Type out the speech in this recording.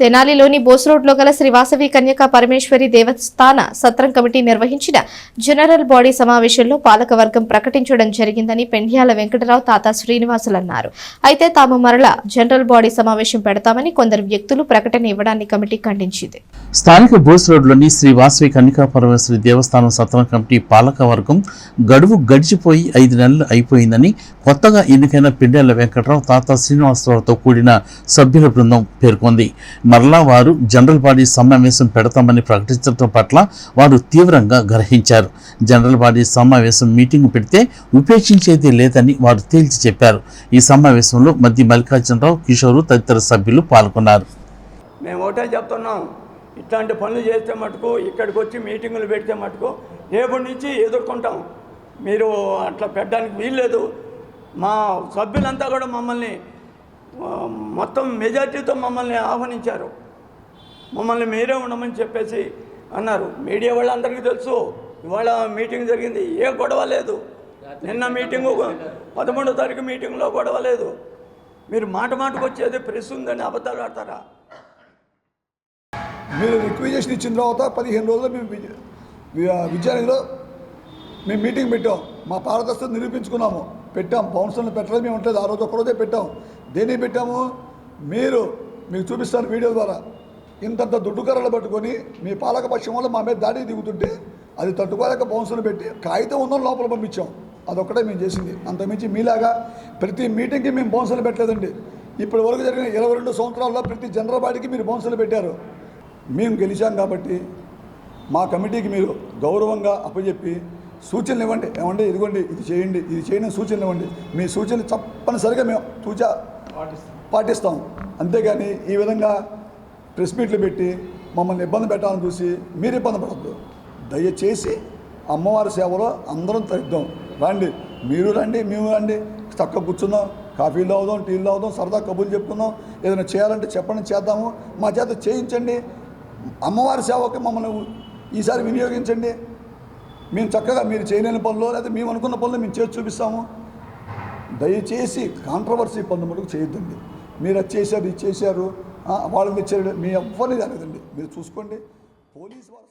తెనాలిలోని బోస్ రోడ్లో గల శ్రీవాసవి కన్యకా పరమేశ్వరి దేవస్థాన సత్రం కమిటీ నిర్వహించిన జనరల్ బాడీ సమావేశంలో పాలకవర్గం ప్రకటించడం జరిగిందని పెండ్యాల వెంకటరావు తాత శ్రీనివాసులు అన్నారు. అయితే తాము మరల జనరల్ బాడీ సమావేశం పెడతామని కొందరు వ్యక్తులు ప్రకటన ఇవ్వడాన్ని కమిటీ ఖండించింది. స్థానిక బోస్ రోడ్లోని శ్రీవాసవి కన్యకా పరమేశ్వరి దేవస్థానం సత్రం కమిటీ పాలక వర్గం గడువు గడిచిపోయి ఐదు నెలలు అయిపోయిందని కొత్తగా ఎన్నికైన పిండేళ్ళ వెంకటరావు తాత శ్రీనివాసరావుతో కూడిన సభ్యుల బృందం పేర్కొంది. మరలా వారు జనరల్ బాడీ సమావేశం పెడతామని ప్రకటించడం పట్ల వారు తీవ్రంగా గ్రహించారు. జనరల్ బాడీ సమావేశం మీటింగ్ పెడితే ఉపేక్షించేది లేదని వారు తేల్చి చెప్పారు. ఈ సమావేశంలో మధ్య మల్లికార్జునరావు కిషోరు తదితర సభ్యులు పాల్గొన్నారు. మేము ఒకటే చెప్తున్నాం. ఇట్లాంటి పనులు చేస్తే మటుకు ఇక్కడికి వచ్చి మీటింగులు పెడితే మటుకు రేపటి నుంచి ఎదుర్కొంటాం. మీరు అట్లా పెట్టడానికి వీల్లేదు. మా సభ్యులంతా కూడా మమ్మల్ని మొత్తం మెజార్టీతో మమ్మల్ని ఆహ్వానించారు. మమ్మల్ని మీరే ఉండమని చెప్పేసి అన్నారు. మీడియా వాళ్ళందరికీ తెలుసు ఇవాళ మీటింగ్ జరిగింది. ఏ గొడవ లేదు. నిన్న మీటింగు పదమూడో తారీఖు మీటింగ్లో గొడవ లేదు. మీరు మాట మాటకు వచ్చేది ప్రెస్ ఉందని అబద్ధాలు ఆడతారా? మీరు రిక్విజేషన్ ఇచ్చిన తర్వాత పదిహేను రోజులు మేము విజ- విద్యానగర్లో మేము మీటింగ్ పెట్టాం. మా పారదర్శకత నిరూపించుకున్నాము. పెట్టాం. బౌన్సర్లు పెట్టడం మేము ఉంటుంది ఆ రోజు ఒక్కరోజే పెట్టాం. దేని పెట్టాము? మీరు మీకు చూపిస్తాను వీడియో ద్వారా. ఇంతంత దుడ్డు కర్రలు పట్టుకొని మీ పాలక పక్షం వల్ల మా మీద దాడి దిగుతుంటే అది తట్టుకోలేక బౌన్సులు పెట్టి కాగితం ఉందని లోపల పంపించాం. అదొక్కటే మేము చేసింది. అంతమించి మీలాగా ప్రతి మీటింగ్కి మేము బౌన్సులు పెట్టలేదండి. ఇప్పటి వరకు జరిగిన ఇరవై రెండు సంవత్సరాల్లో ప్రతి జనరల్ బాడీకి మీరు బౌన్సులు పెట్టారు. మేము గెలిచాం కాబట్టి మా కమిటీకి మీరు గౌరవంగా అప్పచెప్పి సూచనలు ఇవ్వండి. ఏమండి? ఇదిగోండి ఇది చేయండి ఇది చేయండి సూచనలు ఇవ్వండి. మీ సూచనలు తప్పనిసరిగా మేము తూచా పాటిస్తాం. అంతేగాని ఈ విధంగా ప్రెస్ మీట్లు పెట్టి మమ్మల్ని ఇబ్బంది పెట్టాలని చూసి మీరు ఇబ్బంది పడద్దు. దయచేసి అమ్మవారి సేవలో అందరం తగ్గుదాం రండి. మీరు రండి మేము రండి. చక్కగా కూర్చుందాం కాఫీలు అవుదాం టీలు అవుదాం సరదా కబుర్లు చెప్పుకుందాం. ఏదైనా చేయాలంటే చెప్పండి చేద్దాము. మా చేత చేయించండి. అమ్మవారి సేవకి మమ్మల్ని ఈసారి వినియోగించండి. మేము చక్కగా మీరు చేయలేని పనులు లేదా మేము అనుకున్న పనులు మేము చేసి చూపిస్తాము. దయచేసి కాంట్రవర్సీ పనులు చేయొద్దండి. మీరు అది చేశారు ఇది చేశారు వాళ్ళని తెచ్చారు మీ ఎవ్వరిని జరగదండి మీరు చూసుకోండి. పోలీసు వారు